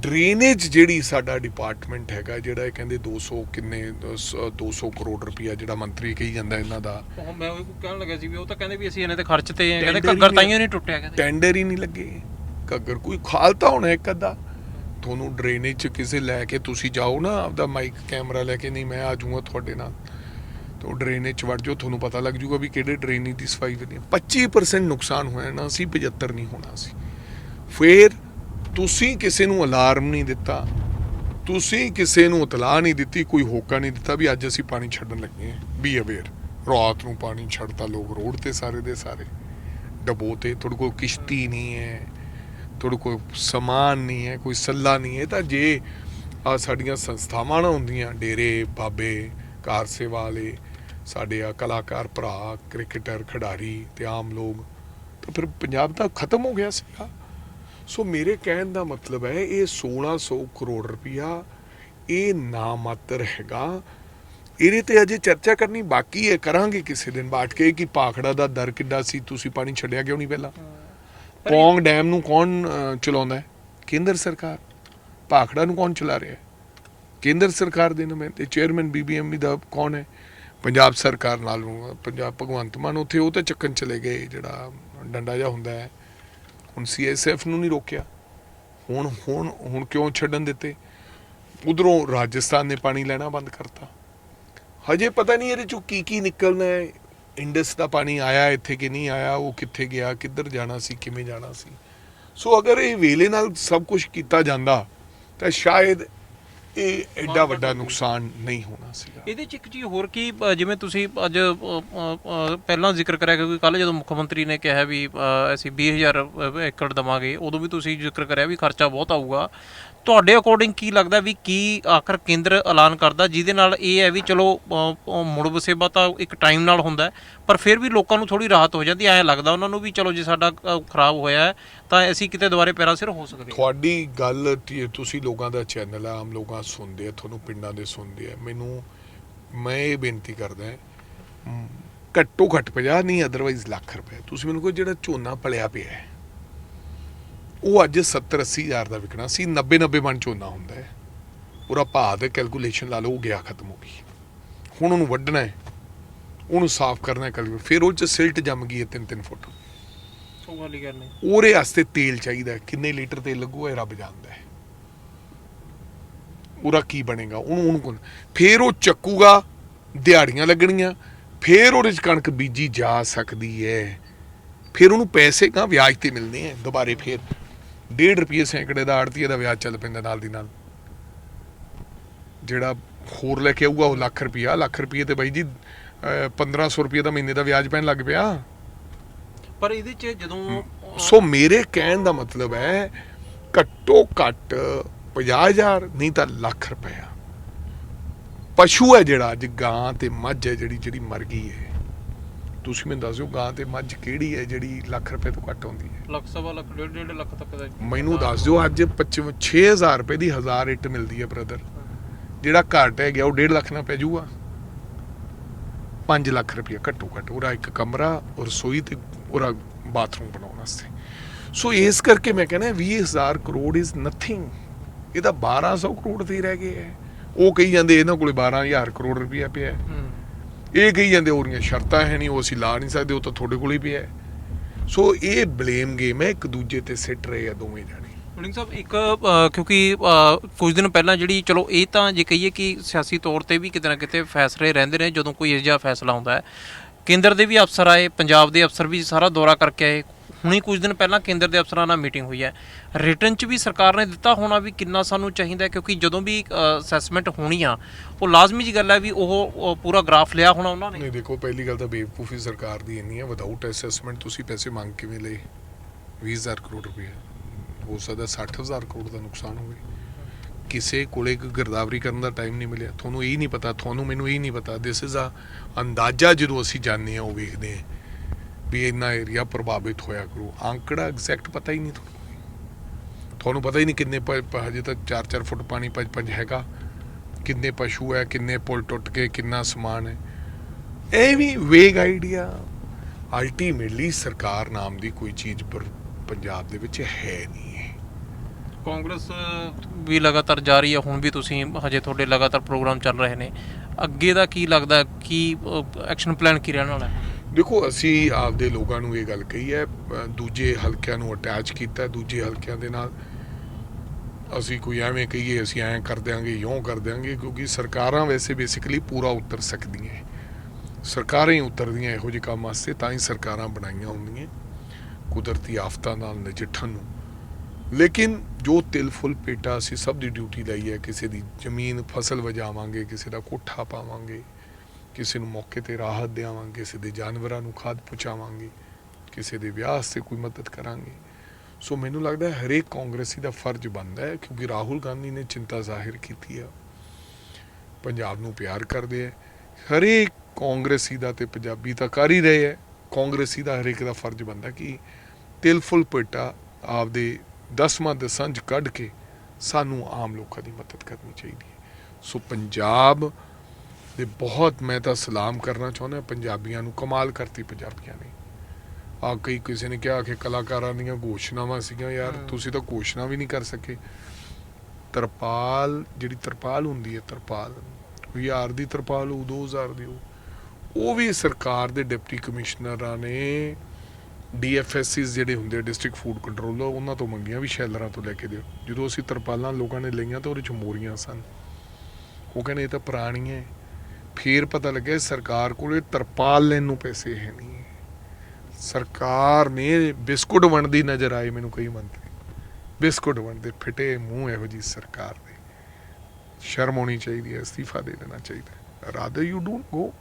ਡਰੇਨੇਜ ਜਿਹੜੀ ਸਾਡਾ ਡਿਪਾਰਟਮੈਂਟ ਹੈਗਾ ਜਿਹੜਾ ਇਹ ਕਹਿੰਦੇ 200 ਕਿੰਨੇ ਅਹ, ਸ- 200 ਕਰੋੜ ਰੁਪਇਆ ਜਿਹੜਾ ਮੰਤਰੀ ਕਹੀ ਜਾਂਦਾ ਇਹਨਾਂ ਦਾ। ਉਹ ਮੈਂ ਉਹ ਕਹਿਣ ਲੱਗਾ ਸੀ ਵੀ ਉਹ ਤਾਂ ਕਹਿੰਦੇ ਵੀ ਅਸੀਂ ਇਹਨੇ ਤੇ ਖਰਚ ਤੇ ਕਹਿੰਦੇ ਘੱਗਰ ਤਾਈਓ ਨਹੀਂ ਟੁੱਟਿਆ ਕਹਿੰਦੇ। ਟੈਂਡਰ ਹੀ ਨਹੀਂ ਲੱਗੇ। ਘੱਗਰ ਕੋਈ ਖਾਲਤਾ ਹੋਣਾ ਇੱਕ ਅੱਧਾ? ਤੁਹਾਨੂੰ ਡਰੇਨੇਜ ਚ ਕਿਸੇ ਲੈ ਕੇ ਤੁਸੀਂ ਜਾਓ ਨਾ ਆਪਦਾ ਮਾਈਕ ਕੈਮਰਾ ਲੈ ਕੇ ਨਹੀਂ ਮੈਂ ਆ ਜਾਊਂਗਾ ਤੁਹਾਡੇ ਨਾਲ। ਤੇ ਡਰੇਨੇਜ ਚ ਵੜ ਜਾਓ ਤੁਹਾਨੂੰ ਪਤਾ ਲੱਗ ਜਾਊਗਾ ਵੀ ਕਿਹੜੇ ਡਰੇਨੇਜ ਦੀ ਸਫ਼ਾਈ ਕਰਨੀ ਹੈ। 25% ਨੁਕਸਾਨ ਹੋਇਆ ਨਾ ਸੀ 75 ਨਹੀਂ ਹੋਣਾ ਸੀ। ਫਿਰ ਤੁਸੀਂ ਕਿਸੇ ਨੂੰ ਅਲਾਰਮ ਨਹੀਂ ਦਿੱਤਾ, ਤੁਸੀਂ ਕਿਸੇ ਨੂੰ ਇਤਲਾਹ ਨਹੀਂ ਦਿੱਤੀ, ਕੋਈ ਹੋਕਾ ਨਹੀਂ ਦਿੱਤਾ ਵੀ ਅੱਜ ਅਸੀਂ ਪਾਣੀ ਛੱਡਣ ਲੱਗੇ ਹਾਂ। ਬੀ ਅਵੇਅਰ ਰਾਤ ਨੂੰ ਪਾਣੀ ਛੱਡਤਾ ਲੋਕ ਰੋਡ ਤੇ ਸਾਰੇ ਦੇ ਸਾਰੇ। ਡਬੋ ਤੇ ਤੁਹਾਡੇ ਕੋਲ ਕਿਸ਼ਤੀ ਨਹੀਂ ਹੈ, ਤੁਹਾਡੇ ਕੋਲ ਸਮਾਨ ਨਹੀਂ ਹੈ, ਕੋਈ ਸੱਲਾ ਨਹੀਂ ਹੈ। ਤਾਂ ਜੇ ਆ ਸਾਡੀਆਂ ਸੰਸਥਾਵਾਂ ਨਾ ਹੁੰਦੀਆਂ, ਡੇਰੇ, ਬਾਬੇ, ਕਾਰ ਸੇਵਾ ਵਾਲੇ, ਸਾਡੇ ਆ ਕਲਾਕਾਰ ਭਰਾ ਕ੍ਰਿਕਟਰ ਖਿਡਾਰੀ ਤੇ ਆਮ ਲੋਕ, ਤਾਂ ਫਿਰ ਪੰਜਾਬ ਤਾਂ ਖਤਮ ਹੋ ਗਿਆ ਸੀਗਾ। ਸੋ ਮੇਰੇ ਕਹਿਣ ਦਾ ਮਤਲਬ ਹੈ ਇਹ 1600 ਕਰੋੜ ਰੁਪਇਆ ਇਹ ਨਾ ਮਾਤਰ ਹੈਗਾ। ਇਹਦੇ ਤੇ ਅਜੇ ਚਰਚਾ ਕਰਨੀ ਬਾਕੀ ਹੈ ਕਰਾਂਗੇ ਕਿਸੇ ਦਿਨ ਬਾਅਦ। ਕੇ ਕਿ ਪਾਖੜਾ ਦਾ ਦਰ ਕਿੱਡਾ ਸੀ ਤੁਸੀਂ ਪਾਣੀ ਛੱਡਿਆ ਕਿਉਂ ਨਹੀਂ ਪਹਿਲਾਂ? ਪੌਂਗ ਡੈਮ ਨੂੰ ਕੌਣ ਚਲਾਉਂਦਾ ਹੈ? ਕੇਂਦਰ ਸਰਕਾਰ। ਪਾਖੜਾ ਨੂੰ ਕੌਣ ਚਲਾ ਰਿਹਾ ਹੈ? ਕੇਂਦਰ ਸਰਕਾਰ ਦੇ ਨੁਮਾਇੰਦੇ ਚੇਅਰਮੈਨ ਬੀਬੀਐਮਬੀ ਦਾ ਕੌਣ ਹੈ? ਪੰਜਾਬ ਸਰਕਾਰ ਨਾਲੋਂ ਪੰਜਾਬ ਭਗਵੰਤ ਮਾਨ ਉੱਥੇ ਉਹ ਤਾਂ ਚੱਕਣ ਚਲੇ ਗਏ ਜਿਹੜਾ ਡੰਡਾ ਜਿਹਾ ਹੁੰਦਾ ਹੈ। ਹੁਣ ਸੀਐਸਐਫ ਨੂੰ ਨਹੀਂ ਰੋਕਿਆ। ਹੁਣ ਹੁਣ ਹੁਣ ਕਿਉਂ ਛੱਡਣ ਦਿੱਤੇ? ਉਧਰੋਂ ਰਾਜਸਥਾਨ ਨੇ ਪਾਣੀ ਲੈਣਾ ਬੰਦ ਕਰਤਾ। ਹਜੇ ਪਤਾ ਨਹੀਂ ਇਹਦੇ ਚੋਂ ਕੀ ਕੀ ਨਿਕਲਣਾ ਹੈ। ਇੰਡਸ ਦਾ ਪਾਣੀ ਆਇਆ ਇੱਥੇ ਕਿ ਨਹੀਂ ਆਇਆ, ਉਹ ਕਿੱਥੇ ਗਿਆ, ਕਿੱਧਰ ਜਾਣਾ ਸੀ, ਕਿਵੇਂ ਜਾਣਾ ਸੀ। ਸੋ ਅਗਰ ਇਹ ਵੇਲੇ ਨਾਲ ਸਭ ਕੁਝ ਕੀਤਾ ਜਾਂਦਾ, ਤਾਂ ਸ਼ਾਇਦ ਇਹ ਐਡਾ ਵੱਡਾ ਨੁਕਸਾਨ ਨਹੀਂ ਹੋਣਾ ਸੀਗਾ। ਇਹਦੇ ਚ ਇੱਕ ਚੀਜ਼ ਹੋਰ ਕੀ ਅ, ਜਿਵੇਂ ਤੁਸੀਂ ਅੱਜ ਅ, ਅ, ਅ, ਪਹਿਲਾਂ ਜ਼ਿਕਰ ਕਰਿਆ ਕਿਉਂਕਿ ਕੱਲ ਜਦੋਂ ਮੁੱਖ ਮੰਤਰੀ ਨੇ ਕਿਹਾ ਵੀ ਅ, ਅਸੀਂ 20000 ਏਕੜ ਦਵਾਂਗੇ ਉਦੋਂ ਵੀ ਤੁਸੀਂ ਜ਼ਿਕਰ ਕਰਿਆ ਵੀ ਖਰਚਾ ਬਹੁਤ ਆਊਗਾ। ਤੁਹਾਡੇ ਅਕੋਰਡਿੰਗ ਕੀ ਲੱਗਦਾ ਵੀ ਕੀ ਆਖਰ ਕੇਂਦਰ ਐਲਾਨ ਕਰਦਾ ਜਿਹਦੇ ਨਾਲ ਇਹ ਹੈ ਵੀ ਚਲੋ ਮੁੜ ਵਸੇਬਾ ਤਾਂ ਇੱਕ ਟਾਈਮ ਨਾਲ ਹੁੰਦਾ ਪਰ ਫਿਰ ਵੀ ਲੋਕਾਂ ਨੂੰ ਥੋੜੀ ਰਾਹਤ ਹੋ ਜਾਂਦੀ ਐਂ ਲੱਗਦਾ ਉਹਨਾਂ ਨੂੰ ਵੀ ਚਲੋ ਜੇ ਸਾਡਾ ਖਰਾਬ ਹੋਇਆ ਹੈ, ਤਾਂ ਅਸੀਂ ਕਿਤੇ ਦੁਬਾਰੇ ਪੈਰਾ ਸਿਰ ਹੋ ਸਕਦੇ ਤੁਹਾਡੀ ਗੱਲ ਤੁਸੀਂ ਲੋਕਾਂ ਦਾ ਚੈਨਲ ਆ ਆਮ ਲੋਕਾਂ ਸੁਣਦੇ ਆ ਤੁਹਾਨੂੰ ਪਿੰਡਾਂ ਦੇ ਸੁਣਦੇ ਆ। ਮੈਨੂੰ ਮੈਂ ਇਹ ਬੇਨਤੀ ਕਰਦਾ ਘੱਟੋ ਘੱਟ 50 ਨਹੀਂ ਅਦਰਵਾਈਜ਼ ਲੱਖ ਰੁਪਏ। ਤੁਸੀਂ ਮੈਨੂੰ ਕੋਈ ਜਿਹੜਾ ਝੋਨਾ ਪਲਿਆ ਪਿਆ ਹੈ ਉਹ ਅੱਜ 70 80 ਹਜ਼ਾਰ ਦਾ ਵਿਕਣਾ ਸੀ 90 90 ਮਣ ਝੋਨਾ ਹੁੰਦਾ ਹੈ। ਉਹਦਾ ਭਾਅ ਦੇ ਕੈਲਕੂਲੇਸ਼ਨ ਲਾ ਲਓ ਉਹ ਗਿਆ ਖਤਮ ਹੋ ਗਈ। ਹੁਣ ਉਹਨੂੰ ਵੱਢਣਾ ਹੈ ਉਹਨੂੰ ਸਾਫ਼ ਕਰਨਾ ਹੈ ਕੱਲ ਫਿਰ ਉਹ ਚ ਸਿਲਟ ਜੰਮ ਗਈ ਹੈ 3-3 ਫੁੱਟ। ਉਹ ਵਾਲੀ ਉਹਦੇ ਵਾਸਤੇ ਤੇਲ ਚਾਹੀਦਾ। ਕਿੰਨੇ ਲੀਟਰ ਤੇਲ ਲੱਗੂਗਾ ਇਹ ਰੱਬ ਜਾਣਦਾ ਹੈ। ਉਹਦਾ ਕੀ ਬਣੇਗਾ ਉਹਨੂੰ ਉਹਨੂੰ ਕੋਲ ਫੇਰ ਉਹ ਚੱਕੂਗਾ ਦਿਹਾੜੀਆਂ ਲੱਗਣੀਆਂ ਫੇਰ ਉਹਦੇ ਚ ਕਣਕ ਬੀਜੀ ਜਾ ਸਕਦੀ ਹੈ। ਫਿਰ ਉਹਨੂੰ ਪੈਸੇ ਕਾ ਵਿਆਜ ਤੇ ਮਿਲਨੇ ਆ ਦੁਬਾਰੇ ਫੇਰ। 1.5 ਰੁਪਏ ਸੈਂਕੜੇ ਦਾ ਆੜਤੀਏ ਦਾ ਵਿਆਜ ਚੱਲ ਪੈਂਦਾ ਨਾਲ ਦੀ ਨਾਲ। ਜਿਹੜਾ ਹੋਰ ਲੈ ਕੇ ਆਊਗਾ ਉਹ ਲੱਖ ਰੁਪਿਆ ਲੱਖ ਰੁਪਏ ਤੇ ਬਾਈ ਜੀ ਅਹ 1500 ਰੁਪਏ ਦਾ ਮਹੀਨੇ ਦਾ ਵਿਆਜ ਪੈਣ ਲੱਗ ਪਿਆ। ਪਰ ਇਹਦੇ 'ਚ ਜਦੋਂ ਸੋ ਮੇਰੇ ਕਹਿਣ ਦਾ ਮਤਲਬ ਹੈ ਘੱਟੋ ਘੱਟ 50000 ਨਹੀਂ ਤਾਂ ਲੱਖ ਰੁਪਇਆ ਪਸ਼ੂ ਹੈ ਜਿਹੜਾ ਅੱਜ ਗਾਂ ਤੇ ਮੱਝ ਹੈ ਜਿਹੜੀ ਜਿਹੜੀ ਮਰ ਗਈ ਹੈ। ਤੁਸੀਂ ਮੈਨੂੰ ਦੱਸਿਓ ਗਾਂ ਤੇ ਮੱਝ ਕਿਹੜੀ ਹੈ ਜਿਹੜੀ ਲੱਖ ਰੁਪਏ ਤੋਂ ਘੱਟ ਹੁੰਦੀ ਹੈ? ਲੱਖ ਸਵਾ ਲੱਖ ਡੇਢ ਡੇਢ ਲੱਖ ਤੱਕ ਦਾ ਮੈਨੂੰ ਦੱਸ ਦਿਓ ਅੱਜ 25 6000 ਰੁਪਏ ਦੀ 1000 ਇੱਟ ਮਿਲਦੀ ਹੈ ਬ੍ਰਦਰ ਜਿਹੜਾ ਘਰ ਟਹਿ ਗਿਆ ਉਹ 1.5 ਲੱਖ ਨਾਲ ਪੈ ਜਾਊਗਾ। 5 ਲੱਖ ਰੁਪਏ ਘੱਟੋ ਘੱਟ ਉਹਦਾ ਇੱਕ ਕਮਰਾ ਔਰ ਰਸੋਈ ਤੇ ਉਹਦਾ ਬਾਥਰੂਮ ਬਣਾਉਣ ਵਾਸਤੇ। ਸੋ ਇਸ ਕਰਕੇ ਮੈਂ ਕਹਿੰਦਾ 20000 ਕਰੋੜ ਇਜ਼ ਨਥਿੰਗ ਇਹਦਾ 1200 ਕਰੋੜ ਤੇ ਹੀ ਰਹਿ ਗਏ ਹੈ। ਉਹ ਕਹੀ ਜਾਂਦੇ ਇਹਨਾਂ ਕੋਲੇ 12000 ਕਰੋੜ ਰੁਪਇਆ ਪਿਆ ਹੈ। ਹੂੰ। ਇਹ ਕਹੀ ਜਾਂਦੇ ਉਹਦੀਆਂ ਸ਼ਰਤਾਂ ਹੈ ਨਹੀਂ ਉਹ ਅਸੀਂ ਲਾ ਨਹੀਂ ਸਕਦੇ ਉਹ ਤਾਂ ਤੁਹਾਡੇ ਕੋਲ ਹੀ ਪਿਆ ਹੈ। ਸੋ ਇਹ ਬਲੇਮ ਗੇਮ ਹੈ ਇੱਕ ਦੂਜੇ ਤੇ ਸਿੱਟ ਰਹੇ ਆ ਦੋਵੇਂ ਜਾਣੇ। ਵੜਿੰਗ ਸਾਹਿਬ ਇੱਕ ਅ, ਕਿਉਂਕਿ ਅ, ਕੁਝ ਦਿਨ ਪਹਿਲਾਂ ਜਿਹੜੀ ਚਲੋ ਇਹ ਤਾਂ ਜੇ ਕਹੀਏ ਕਿ ਸਿਆਸੀ ਤੌਰ ਤੇ ਵੀ ਕਿਤੇ ਨਾ ਕਿਤੇ ਫੈਸਲੇ ਰਹਿੰਦੇ ਨੇ ਜਦੋਂ ਕੋਈ ਇਹੋ ਜਿਹਾ ਫੈਸਲਾ ਹੁੰਦਾ ਹੈ। ਕੇਂਦਰ ਦੇ ਵੀ ਅਫਸਰ ਆਏ ਪੰਜਾਬ ਦੇ ਅਫਸਰ ਵੀ ਸਾਰਾ ਦੌਰਾ ਕਰਕੇ ਆਏ। ਹੁਣੀ ਕੁਝ ਦਿਨ ਪਹਿਲਾਂ ਕੇਂਦਰ ਦੇ ਅਫਸਰਾਂ ਨਾਲ ਮੀਟਿੰਗ ਹੋਈ ਹੈ। ਰਿਟਰਨ 'ਚ ਵੀ ਸਰਕਾਰ ਨੇ ਦਿੱਤਾ ਹੋਣਾ ਵੀ ਕਿੰਨਾ ਸਾਨੂੰ ਚਾਹੀਦਾ ਕਿਉਂਕਿ ਜਦੋਂ ਵੀ ਅਸੈਸਮੈਂਟ ਹੋਣੀ ਆ, ਉਹ ਲਾਜ਼ਮੀ ਜੀ ਗੱਲ ਹੈ ਵੀ ਉਹ ਪੂਰਾ ਗ੍ਰਾਫ ਲਿਆ ਹੋਣਾ ਉਹਨਾਂ ਨੇ। ਨਹੀਂ, ਦੇਖੋ, ਪਹਿਲੀ ਗੱਲ ਤਾਂ ਬੇਵਕੂਫੀ ਸਰਕਾਰ ਦੀ ਇੰਨੀ ਹੈ ਵਿਦਆਊਟ ਅਸੈਸਮੈਂਟ ਤੁਸੀਂ ਪੈਸੇ ਮੰਗ ਕਿਵੇਂ ਲਏ? 20000 ਕਰੋੜ ਰੁਪਏ। ਹੋ ਸਕਦਾ 60000 ਕਰੋੜ ਦਾ ਨੁਕਸਾਨ ਹੋਵੇ। ਕਿਸੇ ਕੋਲੇ ਕੋਈ ਕਰਨ ਦਾ ਟਾਈਮ ਨਹੀਂ ਮਿਲਿਆ। ਤੁਹਾਨੂੰ ਇਹ ਨਹੀਂ ਪਤਾ, ਤੁਹਾਨੂੰ ਮੈਨੂੰ ਇਹ ਨਹੀਂ ਪਤਾ। ਦਿਸ ਇਜ਼ ਆ ਅੰਦਾਜ਼ਾ ਜਦੋਂ ਅਸੀਂ ਜਾਣਦੇ ਹਾਂ, ਉਹ ਵੇਖਦੇ ਆ ਵੀ ਇੰਨਾ ਏਰੀਆ ਪ੍ਰਭਾਵਿਤ ਹੋਇਆ ਕਰੂ। ਅੰਕੜਾ ਐਗਜ਼ੈਕਟ ਪਤਾ ਹੀ ਨਹੀਂ ਤੁਹਾਨੂੰ। ਤੁਹਾਨੂੰ ਪਤਾ ਹੀ ਨਹੀਂ ਕਿੰਨੇ ਪ- ਹਜੇ ਤਾਂ 4-4 ਫੁੱਟ ਪਾਣੀ 5-5 ਹੈਗਾ। ਕਿੰਨੇ ਪਸ਼ੂ ਹੈ, ਕਿੰਨੇ ਪੁਲ ਟੁੱਟ ਕੇ ਕਿੰਨਾ ਸਮਾਨ ਹੈ। ਇਹ ਵੀ ਵੇਗ ਆਈਡੀਆ ਅਲਟੀਮੇਟਲੀ ਸਰਕਾਰ ਨਾਮ ਦੀ ਕੋਈ ਚੀਜ਼ ਪਰ ਪੰਜਾਬ ਦੇ ਵਿੱਚ ਹੈ ਨਹੀਂ ਹੈ ਕਾਂਗਰਸ ਵੀ ਲਗਾਤਾਰ ਜਾਰੀ ਹੈ। ਹੁਣ ਵੀ ਤੁਸੀਂ ਹਜੇ ਤੁਹਾਡੇ ਲਗਾਤਾਰ ਪ੍ਰੋਗਰਾਮ ਚੱਲ ਰਹੇ ਨੇ। ਅੱਗੇ ਦਾ ਕੀ ਲੱਗਦਾ ਕੀ ਐਕਸ਼ਨ ਪਲਾਨ ਕੀ ਰਹਿਣ ਵਾਲਾ ਹੈ? ਦੇਖੋ, ਅਸੀਂ ਆਪਦੇ ਲੋਕਾਂ ਨੂੰ ਇਹ ਗੱਲ ਕਹੀ ਹੈ ਦੂਜੇ ਹਲਕਿਆਂ ਨੂੰ ਅਟੈਚ ਕੀਤਾ, ਦੂਜੇ ਹਲਕਿਆਂ ਦੇ ਨਾਲ ਅਸੀਂ ਕੋਈ ਐਵੇਂ ਕਹੀਏ, ਅਸੀਂ ਐਂ ਕਰ ਦਿਆਂਗੇ ਯੋਂ ਕਰ ਦਿਆਂਗੇ, ਕਿਉਂਕਿ ਸਰਕਾਰਾਂ ਵੈਸੇ ਬੇਸਿਕਲੀ ਪੂਰਾ ਉਤਰ ਸਕਦੀਆਂ ਸਰਕਾਰਾਂ ਹੀ ਉਤਰਦੀਆਂ ਇਹੋ ਜਿਹੇ ਕੰਮ ਵਾਸਤੇ, ਤਾਂ ਹੀ ਸਰਕਾਰਾਂ ਬਣਾਈਆਂ ਹੁੰਦੀਆਂ ਕੁਦਰਤੀ ਆਫਤਾਂ ਨਾਲ ਨਜਿੱਠਣ ਨੂੰ। ਲੇਕਿਨ ਜੋ ਤਿਲ ਫੁੱਲ ਪੇਟਾ ਅਸੀਂ ਸਭ ਦੀ ਡਿਊਟੀ ਲਈ ਹੈ, ਕਿਸੇ ਦੀ ਜ਼ਮੀਨ, ਫਸਲ ਵਜਾਵਾਂਗੇ, ਕਿਸੇ ਦਾ ਕੋਠਾ ਪਾਵਾਂਗੇ ਕਿਸੇ ਨੂੰ ਮੌਕੇ ਤੇ ਰਾਹਤ ਦੇਵਾਂਗੇ, ਕਿਸੇ ਦੇ ਜਾਨਵਰਾਂ ਨੂੰ ਖਾਦ ਪਹੁੰਚਾਵਾਂਗੇ, ਕਿਸੇ ਦੇ ਵਿਆਹ 'ਤੇ ਕੋਈ ਮਦਦ ਕਰਾਂਗੇ। ਸੋ ਮੈਨੂੰ ਲੱਗਦਾ ਹੈ ਹਰੇਕ ਕਾਂਗਰਸੀ ਦਾ ਫਰਜ਼ ਬਣਦਾ ਹੈ ਕਿਉਂਕਿ ਰਾਹੁਲ ਗਾਂਧੀ ਨੇ ਚਿੰਤਾ ਜ਼ਾਹਿਰ ਕੀਤੀ ਆ। ਪੰਜਾਬ ਨੂੰ ਪਿਆਰ ਕਰਦੇ ਹੈ। ਹਰੇਕ ਕਾਂਗਰਸੀ ਦਾ ਤੇ ਪੰਜਾਬੀ ਤਾਂ ਕਰ ਹੀ ਰਹੇ ਹੈ। ਕਾਂਗਰਸੀ ਦਾ ਹਰੇਕ ਦਾ ਫਰਜ਼ ਬਣਦਾ ਕਿ ਤਿਲ ਫੁੱਲ ਪੇਟਾ ਆਪਦੇ ਦਸਵਾਂ ਦਸਾਂ 'ਚ ਕੱਢ ਕੇ ਸਾਨੂੰ ਆਮ ਲੋਕਾਂ ਦੀ ਮਦਦ ਕਰਨੀ ਚਾਹੀਦੀ ਹੈ। ਸੋ ਪੰਜਾਬ ਦੇ ਬਹੁਤ ਮੈਂ ਤਾਂ ਸਲਾਮ ਕਰਨਾ ਚਾਹੁੰਦਾ ਪੰਜਾਬੀਆਂ ਨੂੰ ਕਮਾਲ ਕਰਤੀ ਪੰਜਾਬੀਆਂ ਨੇ ਆ ਕਈ ਕਿਸੇ ਨੇ ਕਿਹਾ ਕਿ ਕਲਾਕਾਰਾਂ ਦੀਆਂ ਘੋਸ਼ਣਾਵਾਂ ਸੀਗੀਆਂ ਯਾਰ। ਤੁਸੀਂ ਤਾਂ ਘੋਸ਼ਣਾ ਵੀ ਨਹੀਂ ਕਰ ਸਕੇ ਤਰਪਾਲ ਜਿਹੜੀ ਤਰਪਾਲ ਹੁੰਦੀ ਹੈ ਤਰਪਾਲ 1000 ਦੀ ਤਰਪਾਲ ਉਹ 2000 ਦੀ ਉਹ ਵੀ ਸਰਕਾਰ ਦੇ ਡਿਪਟੀ ਕਮਿਸ਼ਨਰਾਂ ਨੇ ਡੀਐਫਐਸਸੀਸ ਜਿਹੜੇ ਹੁੰਦੇ ਡਿਸਟ੍ਰਿਕਟ ਫੂਡ ਕੰਟਰੋਲਰ ਉਹਨਾਂ ਤੋਂ ਮੰਗੀਆਂ ਵੀ ਸ਼ੈਲਰਾਂ ਤੋਂ ਲੈ ਕੇ ਦਿਓ ਜਦੋਂ ਅਸੀਂ ਤਰਪਾਲਾਂ ਲੋਕਾਂ ਨੇ ਲਈਆਂ ਤਾਂ ਉਹਦੇ ਚ ਮੋਰੀਆਂ ਸਨ ਉਹ ਕਹਿੰਦੇ ਇਹ ਤਾਂ ਪੁਰਾਣੀਆਂ ਹੈ। ਫੇਰ ਪਤਾ ਲੱਗਿਆ ਸਰਕਾਰ ਕੋਲੇ ਤਰਪਾਲ ਲੈਣ ਨੂੰ ਪੈਸੇ ਹੈ ਨਹੀਂ। ਸਰਕਾਰ ਨੇ ਬਿਸਕੁਟ ਵੰਡਦੀ ਨਜ਼ਰ ਆਏ ਮੈਨੂੰ ਕਈ ਮੰਤਰੀ। ਬਿਸਕੁਟ ਵੰਡਦੇ ਫਿਟੇ ਮੂੰਹ ਇਹੋ ਜੀ ਸਰਕਾਰ ਦੇ। ਸ਼ਰਮ ਹੋਣੀ ਚਾਹੀਦੀ ਹੈ, ਅਸਤੀਫਾ ਦੇ ਦੇਣਾ ਚਾਹੀਦਾ ਰਾਦਰ ਯੂ ਡੋਨਟ ਗੋ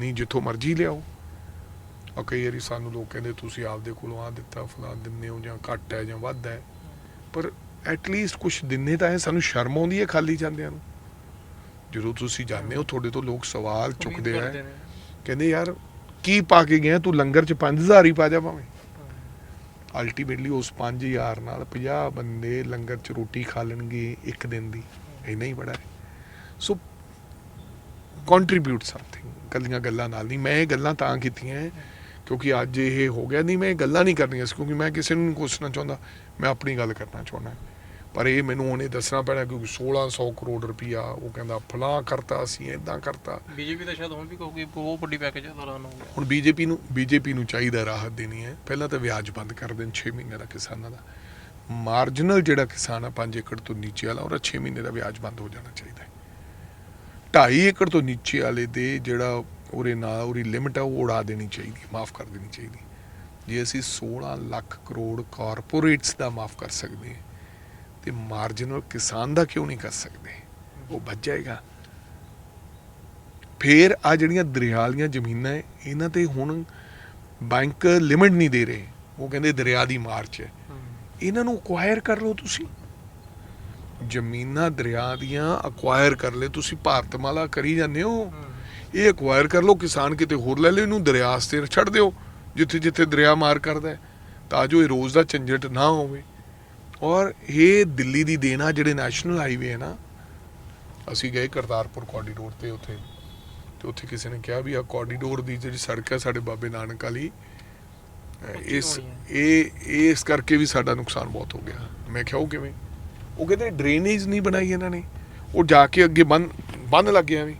ਨਹੀਂ, ਜਿੱਥੋਂ ਮਰਜ਼ੀ ਲਿਆਓ। ਆ ਕਈ ਵਾਰੀ ਸਾਨੂੰ ਲੋਕ ਕਹਿੰਦੇ, ਤੁਸੀਂ ਆਪਦੇ ਕੋਲੋਂ ਆ ਦਿੱਤਾ ਫਲਾਂ ਦਿੰਦੇ ਹੋ ਜਾਂ ਘੱਟ ਹੈ ਜਾਂ ਵੱਧ ਹੈ। ਪਰ ਐਟਲੀਸਟ ਕੁਝ ਦਿਨੇ ਤਾਂ ਹੈ, ਸਾਨੂੰ ਸ਼ਰਮ ਆਉਂਦੀ ਹੈ ਖਾਲੀ ਜਾਂਦਿਆਂ ਨੂੰ। ਜਦੋਂ ਤੁਸੀਂ ਜਾਂਦੇ ਹੋ ਤੁਹਾਡੇ ਤੋਂ ਲੋਕ ਸਵਾਲ ਚੁੱਕਦੇ ਆ। ਕਹਿੰਦੇ ਯਾਰ ਕੀ ਪਾ ਕੇ ਗਿਆ ਤੂੰ ਲੰਗਰ ਚ 5000 ਹੀ ਪਾ ਜਾ ਭਾਵੇਂ। ਅਲਟੀਮੇਟਲੀ ਉਸ 5000 ਨਾਲ 50 ਬੰਦੇ ਲੰਗਰ ਚ ਰੋਟੀ ਖਾ ਲੈਣਗੇ ਇੱਕ ਦਿਨ ਦੀ। ਇੰਨਾ ਹੀ ਬੜਾ ਹੈ। ਸੋ ਕੰਟਰੀਬਿਊਟ ਸਮਥਿੰਗ ਕੱਲੀਆਂ ਗੱਲਾਂ ਨਾਲ ਨਹੀਂ। ਮੈਂ ਇਹ ਗੱਲਾਂ ਤਾਂ ਕੀਤੀਆਂ ਕਿਉਂਕਿ ਅੱਜ ਇਹ ਹੋ ਗਿਆ। ਨਹੀਂ ਮੈਂ ਇਹ ਗੱਲਾਂ ਨਹੀਂ ਕਰਨੀਆਂ ਸੀ ਕਿਉਂਕਿ ਮੈਂ ਕਿਸੇ ਨੂੰ ਕੋਸਣਾ ਚਾਹੁੰਦਾ। ਮੈਂ ਆਪਣੀ ਗੱਲ ਕਰਨਾ ਚਾਹੁੰਦਾ। ਪਰ ਇਹ ਮੈਨੂੰ ਉਹਨੇ ਦੱਸਣਾ ਪੈਣਾ ਕਿਉਂਕਿ 1600 ਕਰੋੜ ਰੁਪਈਆ ਉਹ ਕਹਿੰਦਾ ਫਲਾਂ ਕਰਤਾ ਅਸੀਂ ਇਦਾਂ ਕਰਤਾ। ਬੀਜੇਪੀ ਤਾਂ ਸ਼ਾਇਦ ਹੁਣ ਵੀ ਕਹੂਗੀ ਬਹੁਤ ਵੱਡੀ ਪੈਕੇਜ ਐਲਾਨ ਹੋ ਗਿਆ। ਹੁਣ ਬੀਜੇਪੀ ਨੂੰ ਬੀਜੇਪੀ ਨੂੰ ਚਾਹੀਦਾ ਰਾਹਤ ਦੇਣੀ ਹੈ। ਪਹਿਲਾਂ ਤਾਂ ਵਿਆਜ ਬੰਦ ਕਰ ਦੇਣ 6 ਮਹੀਨੇ ਦਾ ਕਿਸਾਨਾਂ ਦਾ। ਮਾਰਜਨਲ ਜਿਹੜਾ ਕਿਸਾਨ ਆ 5 ਏਕੜ ਤੋਂ ਨੀਚੇ ਵਾਲਾ ਉਹਦਾ 6 ਮਹੀਨੇ ਦਾ ਵਿਆਜ ਬੰਦ ਹੋ ਜਾਣਾ ਚਾਹੀਦਾ ਹੈ। 2.5 ਏਕੜ ਤੋਂ ਨੀਚੇ ਵਾਲੇ ਦੇ ਜਿਹੜਾ ਉਹਦੇ ਨਾਲ ਉਹਦੀ ਲਿਮਟ ਆ ਉਹ ਉਡਾ ਦੇਣੀ ਚਾਹੀਦੀ ਮਾਫ ਕਰ ਦੇਣੀ ਚਾਹੀਦੀ। ਜੇ ਅਸੀਂ 16 ਲੱਖ ਕਰੋੜ ਕਾਰਪੋਰੇਟਸ ਦਾ ਮਾਫ ਕਰ ਸਕਦੇ ਹਾਂ ਤੇ ਮਾਰਜਨਲ ਕਿਸਾਨ ਦਾ ਕਿਉਂ ਨਹੀਂ ਕਰ ਸਕਦੇ? ਉਹ ਬਚ ਜਾਏਗਾ। ਫੇਰ ਆ ਜਿਹੜੀਆਂ ਦਰਿਆ ਵਾਲੀਆਂ ਜ਼ਮੀਨਾਂ ਹੈ, ਇਹਨਾਂ ਤੇ ਹੁਣ ਬੈਂਕ ਲਿਮਿਟ ਨਹੀਂ ਦੇ ਰਹੇ। ਉਹ ਕਹਿੰਦੇ ਦਰਿਆ ਦੀ ਮਾਰਚ ਹੈ ਇਹਨਾਂ ਨੂੰ ਅਕਵਾਇਰ ਕਰ ਲਓ ਤੁਸੀਂ। ਜ਼ਮੀਨਾਂ ਦਰਿਆ ਦੀਆਂ ਅਕਵਾਇਰ ਕਰ ਲੈ ਤੁਸੀਂ ਭਾਰਤਮਾਲਾ ਕਰੀ ਜਾਂਦੇ ਹੋ। ਇਹ ਅਕਵਾਇਰ ਕਰ ਲਓ ਕਿਸਾਨ ਕਿਤੇ ਹੋਰ ਲੈ ਲੈ ਇਹਨੂੰ ਦਰਿਆ ਤੇ ਛੱਡ ਦਿਓ। ਜਿੱਥੇ ਜਿੱਥੇ ਦਰਿਆ ਮਾਰ ਕਰਦਾ ਹੈ, ਤਾਂ ਜੋ ਇਹ ਰੋਜ਼ ਦਾ ਝੰਜਟ ਨਾ ਹੋਵੇ। ਔਰ ਇਹ ਦਿੱਲੀ ਦੀ ਦੇਣਾ ਜਿਹੜੇ ਨੈਸ਼ਨਲ ਹਾਈਵੇ ਹੈ ਨਾ ਅਸੀਂ ਗਏ ਕਰਤਾਰਪੁਰ ਕੋਰੀਡੋਰ ਤੇ ਉੱਥੇ। ਤੇ ਉੱਥੇ ਕਿਸੇ ਨੇ ਕਿਹਾ ਵੀ ਆ ਕੋਰੀਡੋਰ ਦੀ ਜਿਹੜੀ ਸੜਕ ਹੈ ਸਾਡੇ ਬਾਬੇ ਨਾਨਕ ਵਾਲੀ ਇਸ ਇਹ ਇਸ ਕਰਕੇ ਵੀ ਸਾਡਾ ਨੁਕਸਾਨ ਬਹੁਤ ਹੋ ਗਿਆ। ਮੈਂ ਕਿਹਾ ਉਹ ਕਿਵੇਂ? ਉਹ ਕਹਿੰਦੇ ਡਰੇਨੇਜ ਨਹੀਂ ਬਣਾਈ ਇਹਨਾਂ ਨੇ। ਉਹ ਜਾ ਕੇ ਅੱਗੇ ਬੰਨ ਬੰਨ ਲੱਗ ਗਿਆ ਵੀ।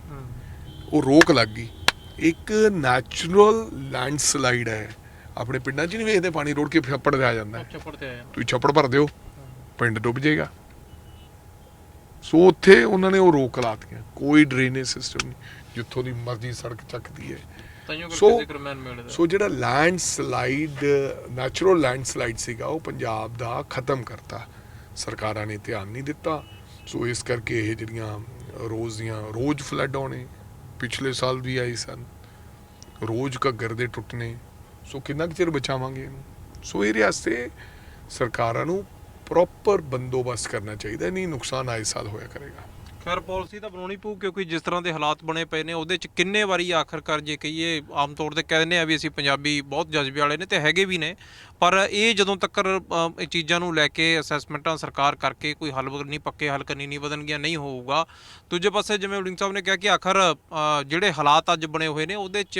ਉਹ ਰੋਕ ਲੱਗ ਗਈ। ਇੱਕ ਨੈਚੁਰਲ ਲੈਂਡਸਲਾਈਡ ਹੈ। ਆਪਣੇ ਪਿੰਡਾਂ 'ਚ ਨਹੀਂ ਵੇਖਦੇ ਪਾਣੀ ਰੋੜ ਕੇ ਛੱਪੜ ਤੇ ਆ ਜਾਂਦਾ। ਹੈ ਚੱਪੜ ਤੇ ਆਇਆ ਤੁਸੀਂ ਛੱਪੜ ਭਰ ਦਿਓ। ਪਿੰਡ ਡੁੱਬ ਜਾਏਗਾ। ਸੋ ਉੱਥੇ ਉਹਨਾਂ ਨੇ ਉਹ ਰੋਕ ਲਾਤੀਆਂ। ਕੋਈ ਡਰੇਨੇਜ ਸਿਸਟਮ ਨਹੀਂ ਜਿੱਥੋਂ ਦੀ ਮਰਜ਼ੀ ਸੜਕ ਚੱਕਦੀ ਹੈ। ਸੋ- ਸੋ ਜਿਹੜਾ ਲੈਂਡਸਲਾਈਡ ਨੈਚੁਰਲ ਲੈਂਡਸਲਾਈਡ ਸੀਗਾ ਉਹ ਪੰਜਾਬ ਦਾ ਖਤਮ ਕਰਤਾ। ਸਰਕਾਰਾਂ ਨੇ ਧਿਆਨ ਨਹੀਂ ਦਿੱਤਾ। ਸੋ ਇਸ ਕਰਕੇ ਇਹ ਜਿਹੜੀਆਂ ਰੋਜ਼ ਦੀਆਂ ਰੋਜ਼ ਫਲੱਡ ਆਉਣੇ ਪਿਛਲੇ ਸਾਲ ਵੀ ਆਈ ਸਨ। ਰੋਜ਼ ਘੱਗਰ ਦੇ ਟੁੱਟਣੇ। ਸੋ ਕਿੰਨਾ ਕੁ ਚਿਰ ਬਚਾਵਾਂਗੇ ਇਹਨੂੰ? ਸੋ ਇਹਦੇ ਵਾਸਤੇ ਸਰਕਾਰਾਂ ਨੂੰ ਪ੍ਰੋਪਰ ਬੰਦੋਬਸਤ ਕਰਨਾ ਚਾਹੀਦਾ, ਨਹੀਂ ਨੁਕਸਾਨ ਆਏ ਸਾਲ ਹੋਇਆ ਕਰੇਗਾ। ਖੈਰ, ਪਾਲਿਸੀ ਤਾਂ ਬਣਾਉਣੀ ਪਊ, ਕਿਉਂਕਿ ਜਿਸ ਤਰ੍ਹਾਂ ਦੇ ਹਾਲਾਤ ਬਣੇ ਪਏ ਨੇ, ਉਹਦੇ ਚ ਕਿੰਨੇ ਵਾਰੀ ਆਖਰਕਾਰ ਜੇ ਕਹੀਏ, ਆਮ ਤੌਰ ਤੇ ਕਹਿ ਦਿੰਦੇ ਆ ਵੀ ਅਸੀਂ ਪੰਜਾਬੀ ਬਹੁਤ ਜਜ਼ਬੇ ਵਾਲੇ ਨੇ ਤੇ ਹੈਗੇ ਵੀ ਨੇ, ਪਰ ਇਹ ਜਦੋਂ ਤੱਕ ਇਹ ਚੀਜ਼ਾਂ ਨੂੰ ਲੈ ਕੇ ਅਸੈਸਮੈਂਟਾਂ ਸਰਕਾਰ ਕਰਕੇ ਕੋਈ ਹੱਲ ਨਹੀਂ, ਪੱਕੇ ਹੱਲ ਕਰਨੀ ਨਹੀਂ ਵਧਣਗੀਆਂ, ਨਹੀਂ ਹੋਊਗਾ। ਦੂਜੇ ਪਾਸੇ ਜਿਵੇਂ ਉਡਿੰਗ ਸਾਹਿਬ ਨੇ ਕਿਹਾ ਕਿ ਆਖਰ ਜਿਹੜੇ ਹਾਲਾਤ ਅੱਜ ਬਣੇ ਹੋਏ ਨੇ, ਉਹਦੇ ਚ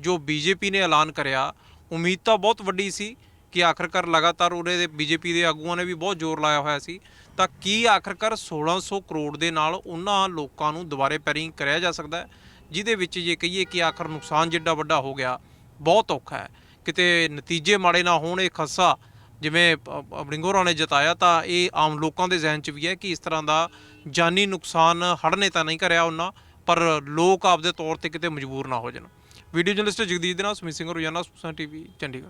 ਜੋ ਬੀਜੇਪੀ ਨੇ ਐਲਾਨ ਕਰਿਆ, ਉਮੀਦ ਤਾਂ ਬਹੁਤ ਵੱਡੀ ਸੀ ਕਿ ਆਖਰਕਾਰ ਲਗਾਤਾਰ ਉਹਦੇ ਦੇ ਬੀਜੇਪੀ ਦੇ ਆਗੂਆਂ ਨੇ ਵੀ ਬਹੁਤ ਜ਼ੋਰ ਲਾਇਆ ਹੋਇਆ ਸੀ। ਤਾਂ ਕੀ ਆਖਰਕਾਰ 1600 ਕਰੋੜ ਦੇ ਨਾਲ ਉਹਨਾਂ ਲੋਕਾਂ ਨੂੰ ਦੁਬਾਰੇ ਪੈਰਿੰਗ ਕਰਿਆ ਜਾ ਸਕਦਾ ਹੈ? ਜਿਹਦੇ ਵਿੱਚ ਜੇ ਕਹੀਏ ਕਿ ਆਖਰ ਨੁਕਸਾਨ ਜਿੱਡਾ ਵੱਡਾ ਹੋ ਗਿਆ, ਬਹੁਤ ਔਖਾ ਹੈ। ਕਿਤੇ ਨਤੀਜੇ ਮਾੜੇ ਨਾ ਹੋਣ ਇਹ ਖਸਾ ਜਿਵੇਂ ਅਬਰਿੰਗੋਰਾ ਨੇ ਜਤਾਇਆ, ਤਾਂ ਇਹ ਆਮ ਲੋਕਾਂ ਦੇ ਜ਼ਿਹਨ 'ਚ ਵੀ ਹੈ ਕਿ ਇਸ ਤਰ੍ਹਾਂ ਦਾ ਜਾਨੀ ਨੁਕਸਾਨ ਹੜਨੇ ਤਾਂ ਨਹੀਂ ਕਰਿਆ ਉਹਨਾਂ, ਪਰ ਲੋਕ ਆਪਦੇ ਤੌਰ ਤੇ ਕਿਤੇ ਮਜਬੂਰ ਨਾ ਹੋ ਜਾਣ। ਵੀਡੀਓ ਜਰਨਲਿਸਟ ਜਗਦੀਸ਼ ਦੇ ਨਾਲ ਸੁਮਿਤ ਸਿੰਘ, ਰੋਜ਼ਾਨਾ ਸੁਸਾ ਟੀਵੀ, ਚੰਡੀਗੜ੍ਹ।